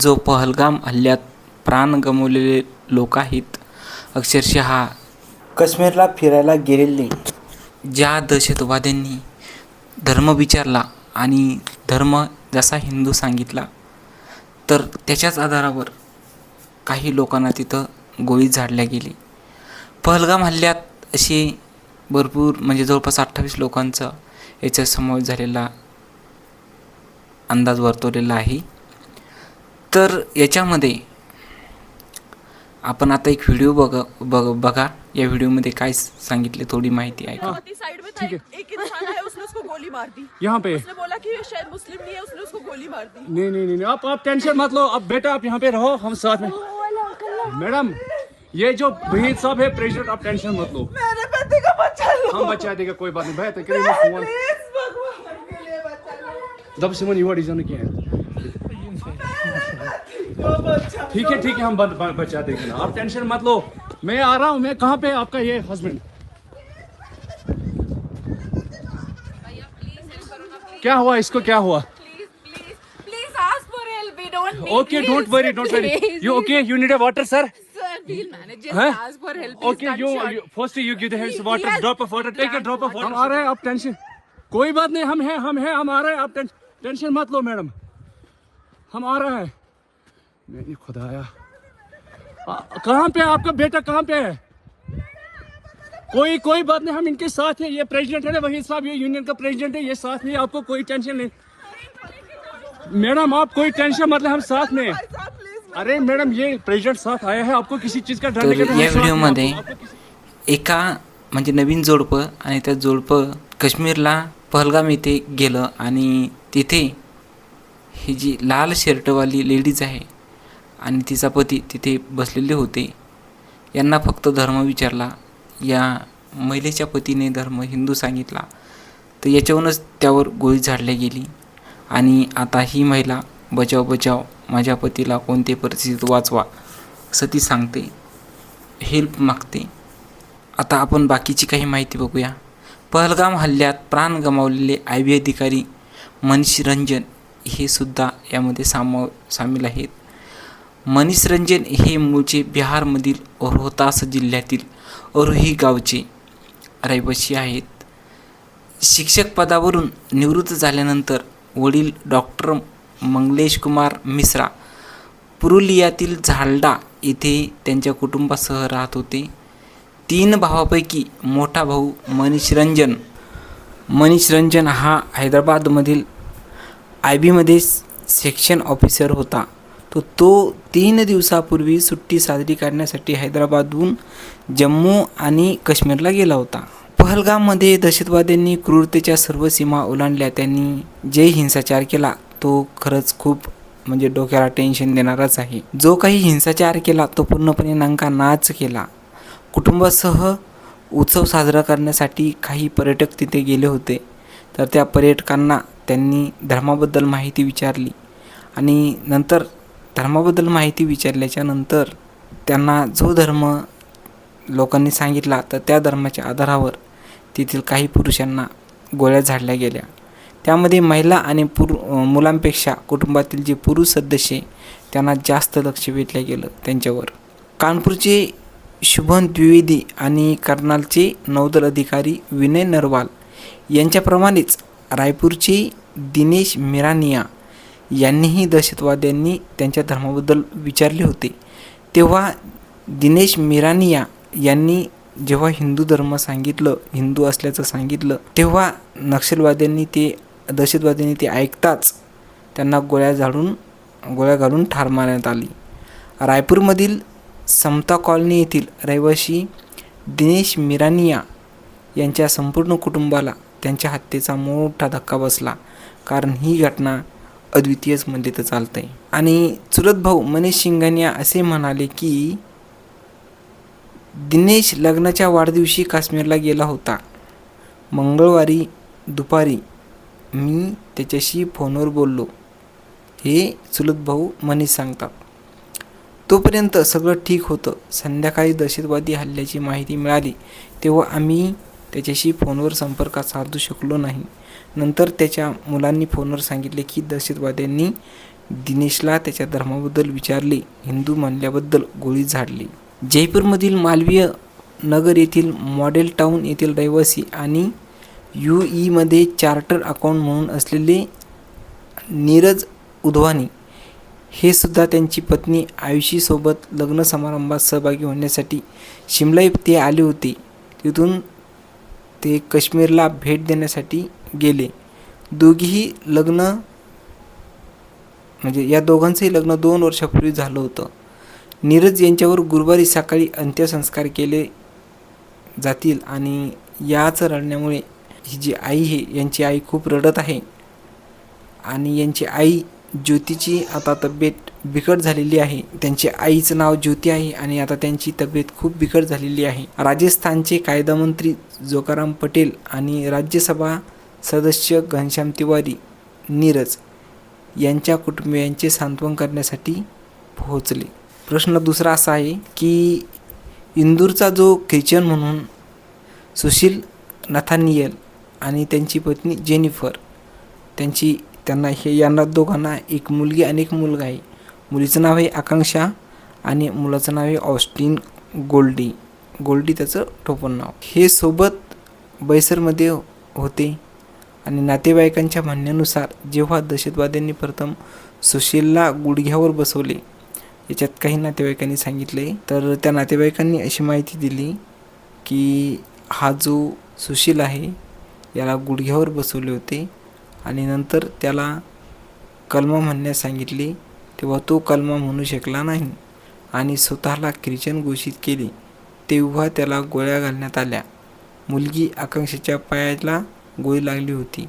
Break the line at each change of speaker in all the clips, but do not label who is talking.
जो पहलगाम हल्ल्यात प्राण गमावलेले लोक आहेत अक्षरशः
काश्मीरला फिरायला गेलेले.
ज्या दहशतवाद्यांनी धर्म विचारला आणि धर्म जसा हिंदू सांगितला तर त्याच्याच आधारावर काही लोकांना तिथं गोळी झाडल्या गेली. पहलगाम हल्ल्यात असे भरपूर म्हणजे जवळपास अठ्ठावीस लोकांचा याच्यात समावेश झालेला अंदाज वर्तवलेला आहे. तर याच्यामध्ये आपण आता एक व्हिडिओ बघ बघ बघा. या व्हिडिओमध्ये काय सांगितले थोडी माहिती ऐका
बहुत ही. साइड में था एक, एक इंसान है उसने उसको गोली मार दी.
यहाँ पे.
उसने बोला कि ये शायद मुस्लिम नहीं है उसने उसको गोली मार दी.
नहीं नहीं नहीं आप आप टेंशन मत लो. अब बेटा आप यहाँ पे रहो हम साथ में. मैडम ये जो वहीद साहब है प्रेसिडेंट आप टेंशन मत लो.
मेरे पति का बच्चा लो.
हम बचा देगा कोई बात नहीं. भाई तक फ़ोन.
प्लीज़ भगवान के लिए बच्चा लो.
दब सिमन युवा डिज़ाइन क्या है? ठीक है ठीक है, हम बंद बचा देंगे ना। आप टेंशन मत लो। मैं आ रहा हूँ, मैं कहाँ पे आपका ये हस्बैंड क्या हुआ इसको, क्या हुआ? Okay don't worry don't worry you okay you need a water sir कोई बात नहीं, हम हैं हम हैं, हम आ रहे हैं, आप टेंशन मत लो मैडम हम आ रहे हैं। मैंने खुदाया कहाँ पे आपका बेटा कहाँ पे है? कोई कोई बात नहीं हम इनके साथ हैं। ये प्रेसिडेंट है वही साहब ये यूनियन का प्रेसिडेंट है ये साथ में है, आपको कोई टेंशन नहीं। मैडम आप कोई टेंशन मतलब हम साथ में अरे मैडम ये प्रेसिडेंट साथ आया है आपको किसी चीज का डर नहीं
या व्हिडिओमध्ये एका म्हणजे नवीन जोडपं आणि त्या जोडपं काश्मीरला पहलगाम येथे गेलं आणि तिथे ही जी लाल शर्टवाली लेडीज आहे आणि तिचा पती तिथे बसलेले होते. यांना फक्त धर्म विचारला. या महिलेच्या पतीने धर्म हिंदू सांगितला. तर याच्यावरूनच त्यावर गोळी झाडली गेली. आणि आता ही महिला बचाव बचाव माझ्या पतीला कोणते परिस्थितीत वाचवा असं ती सांगते हेल्प मागते. आता आपण बाकीची काही माहिती बघूया. पहलगाम हल्ल्यात प्राण गमावलेले आय बी अधिकारी मनीष रंजन हे सुद्धा यामध्ये सामाव सामील आहेत. मनीष रंजन हे मूळचे बिहारमधील रोहतास जिल्ह्यातील अरोही गावचे रहिवासी आहेत. शिक्षक पदावरून निवृत्त झाल्यानंतर वडील डॉक्टर मंगलेश कुमार मिश्रा पुरुलियातील झालडा येथे त्यांच्या कुटुंबासह राहत होते. तीन भावापैकी मोठा भाऊ मनीष रंजन मनीष रंजन हा हैदराबादमधील आय बीमध्ये सेक्शन ऑफिसर होता. तो तो तीन दिवसापूर्वी सुट्टी साजरी करण्यासाठी हैदराबादहून जम्मू आणि काश्मीरला गेला होता. पहलगाममध्ये दहशतवाद्यांनी क्रूरतेच्या सर्व सीमा ओलांडल्या. त्यांनी जे हिंसाचार केला तो खरंच खूप म्हणजे डोक्याला टेन्शन देणाराच आहे. जो काही हिंसाचार केला तो पूर्णपणे नंका नाच केला. कुटुंबासह उत्सव साजरा करण्यासाठी काही पर्यटक तिथे गेले होते. तर त्या पर्यटकांना त्यांनी धर्माबद्दल माहिती विचारली आणि नंतर धर्माबद्दल माहिती विचारल्याच्या नंतर त्यांना जो धर्म लोकांनी सांगितला तर त्या धर्माच्या आधारावर तेथील काही पुरुषांना गोळ्या झाडल्या गेल्या. त्यामध्ये महिला आणि पुर मुलांपेक्षा कुटुंबातील जे पुरुष सदस्य त्यांना जास्त लक्ष वेधलं गेलं त्यांच्यावर. कानपूरचे शुभन द्विवेदी आणि कर्नालचे नौदल अधिकारी विनय नरवाल यांच्याप्रमाणेच रायपूरचे दिनेश मिरानिया यांनीही दहशतवाद्यांनी त्यांच्या धर्माबद्दल विचारले होते. तेव्हा दिनेश मिरानिया यांनी जेव्हा हिंदू धर्म सांगितलं हिंदू असल्याचं सांगितलं तेव्हा नक्षलवाद्यांनी ते दहशतवाद्यांनी ते ऐकताच त्यांना गोळ्या झाडून गोळ्या घालून ठार मारण्यात आली. रायपूरमधील समता कॉलनी येथील रहिवासी दिनेश मिरानिया यांच्या संपूर्ण कुटुंबाला त्यांच्या हत्येचा मोठा धक्का बसला. कारण ही घटना अद्वितीयच मध्ये तर चालतं आहे आणि चुलत भाऊ मनीष शिंगानिया असे म्हणाले की दिनेश लग्नाच्या वाढदिवशी काश्मीरला गेला होता. मंगळवारी दुपारी मी त्याच्याशी फोनवर बोललो. हे चुलत भाऊ मनीष सांगतात. तोपर्यंत सगळं ठीक होतं. संध्याकाळी दहशतवादी हल्ल्याची माहिती मिळाली. तेव्हा आम्ही त्याच्याशी फोनवर संपर्क साधू शकलो नाही. नंतर त्याच्या मुलांनी फोनवर सांगितले की दहशतवाद्यांनी दिनेशला त्याच्या धर्माबद्दल विचारले. हिंदू मानल्याबद्दल गोळी झाडली. जयपूरमधील मालवीय नगर येथील मॉडेल टाऊन येथील रहिवासी आणि यू ईमध्ये चार्टर अकाउंट म्हणून असलेले नीरज उधवानी हे सुद्धा त्यांची पत्नी आयुषीसोबत लग्न समारंभात सहभागी होण्यासाठी शिमला ते आले होते. तिथून ते काश्मीरला भेट देण्यासाठी गेले. दोघीही लग्न म्हणजे या दोघांचंही लग्न दोन वर्षापूर्वी झालं होतं. नीरज यांच्यावर गुरुवारी सकाळी अंत्यसंस्कार केले जातील आणि याच रडण्यामुळे ही जी आई आहे यांची आई खूप रडत आहे. आणि यांची आई ज्योतीची आता तब्येत बिकट झालेली आहे. त्यांची आईचं नाव ज्योती आहे आणि आता त्यांची तब्येत खूप बिकट झालेली आहे. राजस्थानचे कायदामंत्री जोकाराम पटेल आणि राज्यसभा सदस्य घनश्याम तिवारी नीरज यांच्या कुटुंबियांचे सांत्वन करण्यासाठी पोहोचले. प्रश्न दुसरा असा आहे की इंदूरचा जो ख्रिश्चन म्हणून सुशील नथानियल आणि त्यांची पत्नी जेनिफर त्यांची त्यांना हे यांना दोघांना एक मुलगी आणि एक मुलगा आहे. मुलीचं नाव आहे आकांक्षा आणि मुलाचं नाव आहे ऑस्टिन गोल्डी. गोल्डी त्याचं टोपण नाव. हे सोबत बैसरमध्ये होते आणि नातेवाईकांच्या म्हणण्यानुसार जेव्हा दहशतवाद्यांनी प्रथम सुशीलला गुडघ्यावर बसवले याच्यात काही नातेवाईकांनी सांगितले तर त्या नातेवाईकांनी अशी माहिती दिली की हा जो सुशील आहे याला गुडघ्यावर बसवले होते. आणि नंतर त्याला कलमा म्हणण्यास सांगितले तेव्हा तो कलमा म्हणू शकला नाही आणि स्वतःला ख्रिश्चन घोषित केले. तेव्हा त्याला गोळ्या घालण्यात आल्या. मुलगी आकांक्षेच्या पायाला गोळी लागली होती.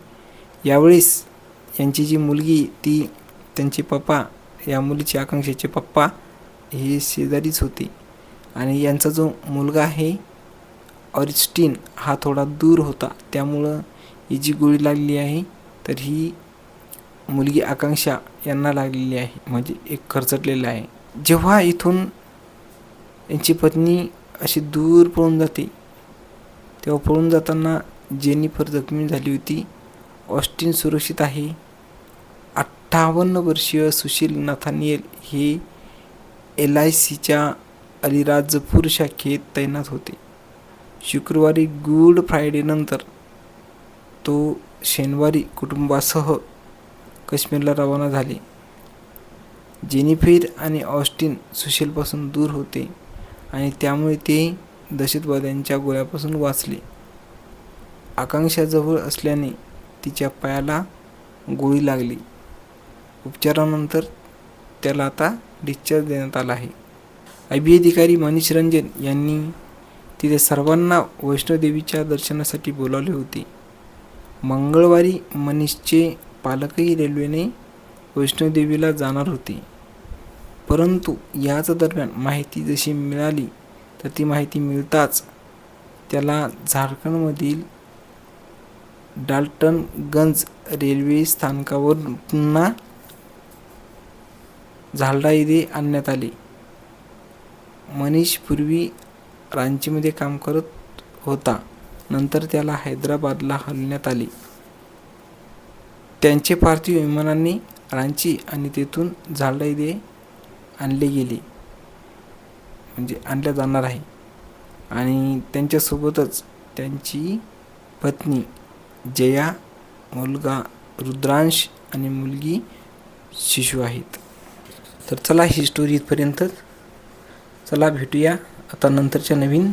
यावेळेस यांची जी मुलगी ती त्यांचे पप्पा या मुलीचे आकांक्षेचे पप्पा हे शेजारीच होते. आणि यांचा जो मुलगा आहे ऑरिस्टीन हा थोडा दूर होता. त्यामुळं ही जी गोळी लागली आहे तर ही मुलगी आकांक्षा यांना लागलेली आहे. म्हणजे एक खर्चटलेलं आहे. जेव्हा इथून यांची पत्नी अशी दूर पळून जाते तेव्हा पळून जाताना जेनिफर जखमी झाली होती. ऑस्टिन सुरक्षित आहे. अठ्ठावन्न वर्षीय सुशील नाथानियल हे एल आय सीच्या अलिराजपूर शाखेत तैनात होते. शुक्रवारी गुड फ्रायडेनंतर तो शनिवारी कुटुंबासह काश्मीरला रवाना झाले. जेनिफिर आणि ऑस्टिन सुशीलपासून दूर होते आणि त्यामुळे ते दहशतवाद्यांच्या गोळ्यापासून वाचले. आकांक्षाजवळ असल्याने तिच्या पायाला गोळी लागली. उपचारानंतर त्याला आता डिस्चार्ज देण्यात आला आहे. आय बी अधिकारी मनीष रंजन यांनी तिथे सर्वांना वैष्णोदेवीच्या दर्शनासाठी बोलावले होते. मंगळवारी मनीषचे पालकही रेल्वेने वैष्णोदेवीला जाणार होते. परंतु याच दरम्यान माहिती जशी मिळाली तर ती माहिती मिळताच त्याला झारखंडमधील डाल्टनगंज रेल्वे स्थानकावरून पुन्हा झालडा येथे आणण्यात आले. मनीष पूर्वी रांचीमध्ये काम करत होता. नंतर त्याला हैदराबादला हलण्यात आले. त्यांचे पार्थिव विमानांनी रांची आणि तेथून झालडा आणले गेले. म्हणजे आणल्या जाणार आहे. आणि त्यांच्यासोबतच त्यांची पत्नी जया मुलगा रुद्रांश आणि मुलगी शिशू आहेत. तर चला ही स्टोरी इथपर्यंत. चला भेटूया आता नंतरच्या नवीन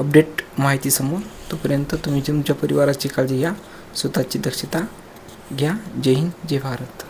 अपडेट माहितीसमोर. तोपर्यंत तुम्ही तुमच्या परिवाराची काळजी घ्या स्वतःची दक्षता घ्या. जय हिंद जय भारत.